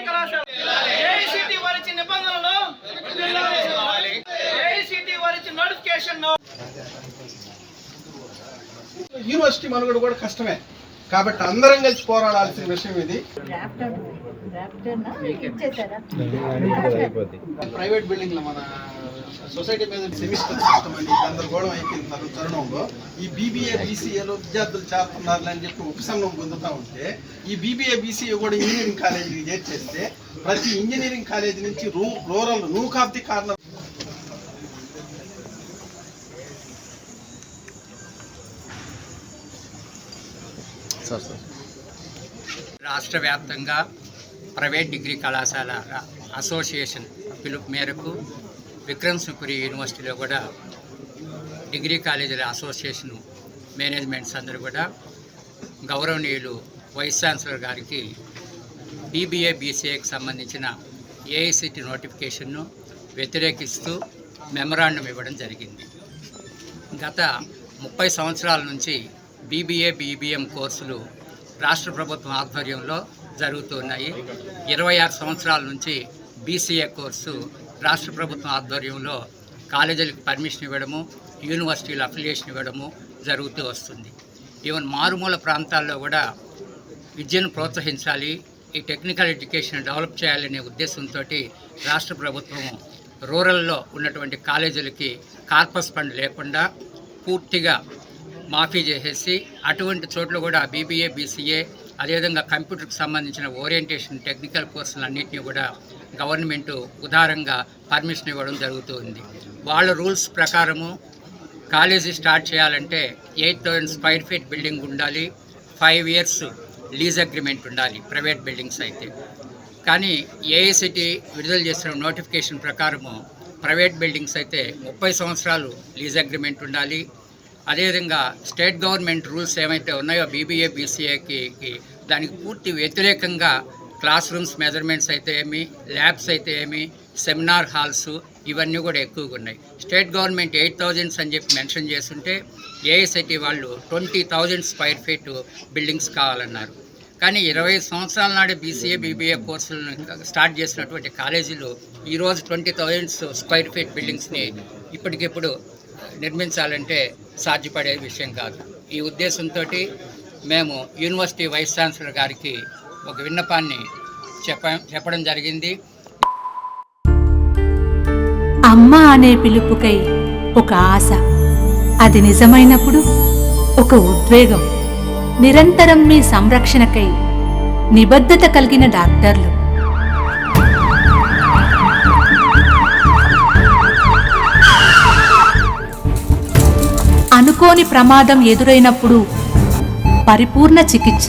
Degree కళాశాల AICTE వారిచ్చిన నిబంధనలు AICTE వారిచ్చిన notification university మనుగడ కూడా కష్టమే. కాబట్టి అందరం కలిసి పోరాడాల్సిన విషయం ఇది. ప్రైవేట్ బిల్డింగ్లో మన సొసైటీ మీద సెమిస్టర్ సిస్టమ్ అండి. గందరగోళం అయిపోయిన తరు- తరుణంలో. ఈ బీబీఏ బీసీఏలో విద్యార్థులు చేస్తున్నారు అని చెప్పి ఉపశమనం పొందుతూ ఉంటే ఈ బీబీఏ బీసీఏ కూడా ఇంజనీరింగ్ కాలేజీకి చేర్చేస్తే ప్రతి ఇంజనీరింగ్ కాలేజీ నుంచి రూ rural nook of the corner రాష్ట్ర వ్యాప్తంగా ప్రైవేట్ డిగ్రీ కళాశాల అసోసియేషన్ పిలుపు మేరకు విక్రమ్ సుపురి యూనివర్సిటీలో కూడా డిగ్రీ కాలేజీల అసోసియేషన్ మేనేజ్మెంట్స్ అందరూ కూడా గౌరవనీయులు వైస్ ఛాన్సలర్ గారికి బీబీఏ బీసీఏకి సంబంధించిన ఏఐసిటి నోటిఫికేషన్ను వ్యతిరేకిస్తూ మెమరాండం ఇవ్వడం జరిగింది. గత ముప్పై సంవత్సరాల నుంచి బీబీఏ బీబీఎం కోర్సులు రాష్ట్ర ప్రభుత్వం ఆధ్వర్యంలో జరుగుతున్నాయి ఇరవై ఆరు సంవత్సరాల నుంచి బీసీఏ కోర్సు రాష్ట్ర ప్రభుత్వం ఆధ్వర్యంలో కాలేజీలకు పర్మిషన్ ఇవ్వడము యూనివర్సిటీలు అఫిలియేషన్ ఇవ్వడము జరుగుతూ వస్తుంది. ఈవెన్ మారుమూల ప్రాంతాల్లో కూడా విద్యను ప్రోత్సహించాలి ఈ టెక్నికల్ ఎడ్యుకేషన్ డెవలప్ చేయాలనే ఉద్దేశంతో రాష్ట్ర ప్రభుత్వం రూరల్లో ఉన్నటువంటి కాలేజీలకి కార్పస్ ఫండ్ లేకుండా పూర్తిగా మాఫీ చేసేసి అటువంటి చోట్ల కూడా బీబీఏ బీసీఏ అదేవిధంగా కంప్యూటర్కి సంబంధించిన ఓరియంటేషన్ టెక్నికల్ కోర్సులు అన్నింటినీ కూడా గవర్నమెంట్ ఉదారంగా పర్మిషన్ ఇవ్వడం జరుగుతుంది. వాళ్ళ రూల్స్ ప్రకారము కాలేజీ స్టార్ట్ చేయాలంటే eight thousand square feet building ఉండాలి. ఫైవ్ ఇయర్స్ లీజ్ అగ్రిమెంట్ ఉండాలి ప్రైవేట్ బిల్డింగ్స్ అయితే. కానీ ఏఐసిటీ విడుదల చేసిన నోటిఫికేషన్ ప్రకారము ప్రైవేట్ బిల్డింగ్స్ అయితే ముప్పై సంవత్సరాలు లీజ్ అగ్రిమెంట్ ఉండాలి. అదేవిధంగా స్టేట్ గవర్నమెంట్ రూల్స్ ఏమైతే ఉన్నాయో బీబీఏ బీసీఏకి దానికి పూర్తి వ్యతిరేకంగా క్లాస్ రూమ్స్ మెజర్మెంట్స్ అయితే ఏమి ల్యాబ్స్ అయితే ఏమి సెమినార్ హాల్స్ ఇవన్నీ కూడా ఎక్కువగా ఉన్నాయి. స్టేట్ గవర్నమెంట్ ఎయిట్ థౌజండ్స్ అని చెప్పి మెన్షన్ చేస్తుంటే ఏఎస్ఐటి వాళ్ళు twenty thousand square feet buildings కావాలన్నారు. కానీ ఇరవై సంవత్సరాల నాడు బీసీఏ బీబీఏ కోర్సులను స్టార్ట్ చేసినటువంటి కాలేజీలు ఈరోజు ట్వంటీ థౌజండ్ స్క్వైర్ ఫీట్ బిల్డింగ్స్ని ఇప్పటికిప్పుడు నిర్మించాలంటే సాధ్యపడే విషయం కాదు. ఈ ఉద్దేశంతో మేము యూనివర్సిటీ వైస్ ఛాన్సలర్ గారికి ఒక విన్నపాన్ని చెప్ప చెప్పడం జరిగింది. అమ్మ అనే పిలుపుకై ఒక ఆశ. అది నిజమైనప్పుడు ఒక ఉద్వేగం. నిరంతరం మీ సంరక్షణకై నిబద్ధత కలిగిన డాక్టర్లు. అనుకోని ప్రమాదం ఎదురైనప్పుడు పరిపూర్ణ చికిత్స.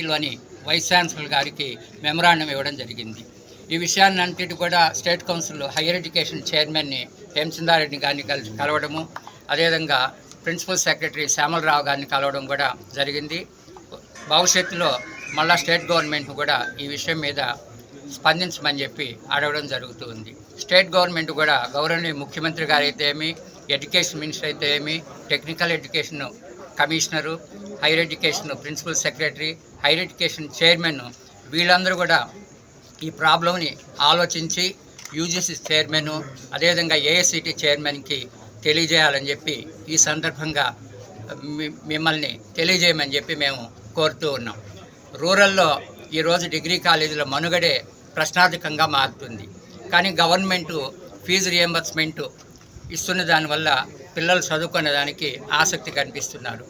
యూనివర్సిటీలోని వైస్ ఛాన్సలర్ గారికి మెమరాండం ఇవ్వడం జరిగింది. ఈ విషయాన్నంతటి కూడా స్టేట్ కౌన్సిల్ హైయర్ ఎడ్యుకేషన్ చైర్మన్ని హేమచందారెడ్డి గారిని కలిసి కలవడము అదేవిధంగా ప్రిన్సిపల్ సెక్రటరీ శ్యామలరావు గారిని కలవడం కూడా జరిగింది. భవిష్యత్తులో మళ్ళా స్టేట్ గవర్నమెంట్ కూడా ఈ విషయం మీద స్పందించమని చెప్పి అడగడం జరుగుతుంది. స్టేట్ గవర్నమెంట్ కూడా గౌరవనీయ ముఖ్యమంత్రి గారు అయితే ఏమి ఎడ్యుకేషన్ మినిస్టర్ అయితే ఏమి technical education commissioner higher education principal secretary higher education chairman వీళ్ళందరూ కూడా ఈ ప్రాబ్లంని ఆలోచించి యూజీసీ చైర్మన్ అదేవిధంగా ఏఎస్సిటీ చైర్మన్కి తెలియజేయాలని చెప్పి ఈ సందర్భంగా మిమ్మల్ని తెలియజేయమని చెప్పి మేము కోరుతూ ఉన్నాం. రూరల్లో ఈరోజు డిగ్రీ కాలేజీల మనుగడే ప్రశ్నార్థకంగా మారుతుంది. కానీ గవర్నమెంటు ఫీజు రియంబర్స్మెంటు ఇస్తున్న దానివల్ల పిల్లలు చదువుకునే దానికి ఆసక్తి కనిపిస్తున్నారు.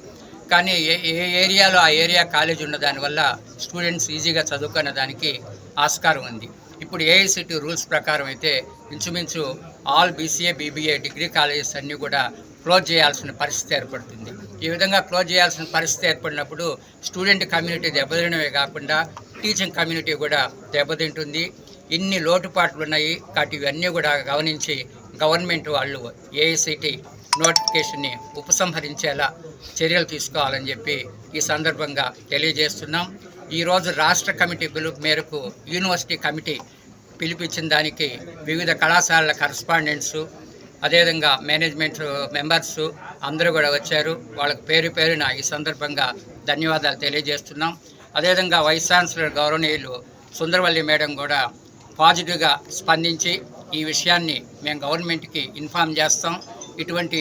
కానీ ఏ ఏ ఏరియాలో ఆ ఏరియా కాలేజ్ ఉన్న దానివల్ల స్టూడెంట్స్ ఈజీగా చదువుకునే దానికి ఆస్కారం ఉంది. ఇప్పుడు ఏఐసిటి రూల్స్ ప్రకారం అయితే ఇంచుమించు all BCA BBA degree colleges అన్నీ కూడా క్లోజ్ చేయాల్సిన పరిస్థితి ఏర్పడుతుంది. ఈ విధంగా క్లోజ్ చేయాల్సిన పరిస్థితి ఏర్పడినప్పుడు స్టూడెంట్ కమ్యూనిటీ దెబ్బతినమే కాకుండా టీచింగ్ కమ్యూనిటీ కూడా దెబ్బతింటుంది. ఇన్ని లోటుపాట్లు ఉన్నాయి. కాబట్టి ఇవన్నీ కూడా గమనించి గవర్నమెంట్ వాళ్ళు ఏఐసిటి నోటిఫికేషన్ని ఉపసంహరించేలా చర్యలు తీసుకోవాలని చెప్పి ఈ సందర్భంగా తెలియజేస్తున్నాం. ఈరోజు రాష్ట్ర కమిటీ పిలుపు మేరకు యూనివర్సిటీ కమిటీ పిలిపించిన దానికి వివిధ కళాశాలల కరస్పాండెంట్స్ అదేవిధంగా మేనేజ్మెంట్ మెంబర్స్ అందరూ కూడా వచ్చారు. వాళ్ళకు పేరు పేరున ఈ సందర్భంగా ధన్యవాదాలు తెలియజేస్తున్నాం. అదేవిధంగా వైస్ ఛాన్సలర్ గౌరవనీయులు సుందరవల్లి మేడం కూడా పాజిటివ్గా స్పందించి ఈ విషయాన్ని మేము గవర్నమెంట్కి ఇన్ఫామ్ చేస్తాం. ఇటువంటి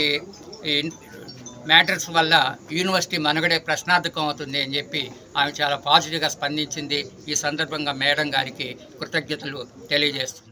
మ్యాటర్స్ వల్ల యూనివర్సిటీ మనుగడే ప్రశ్నార్థకం అవుతుంది అని చెప్పి ఆమె చాలా పాజిటివ్గా స్పందించింది. ఈ సందర్భంగా మేడం గారికి కృతజ్ఞతలు తెలియజేస్తుంది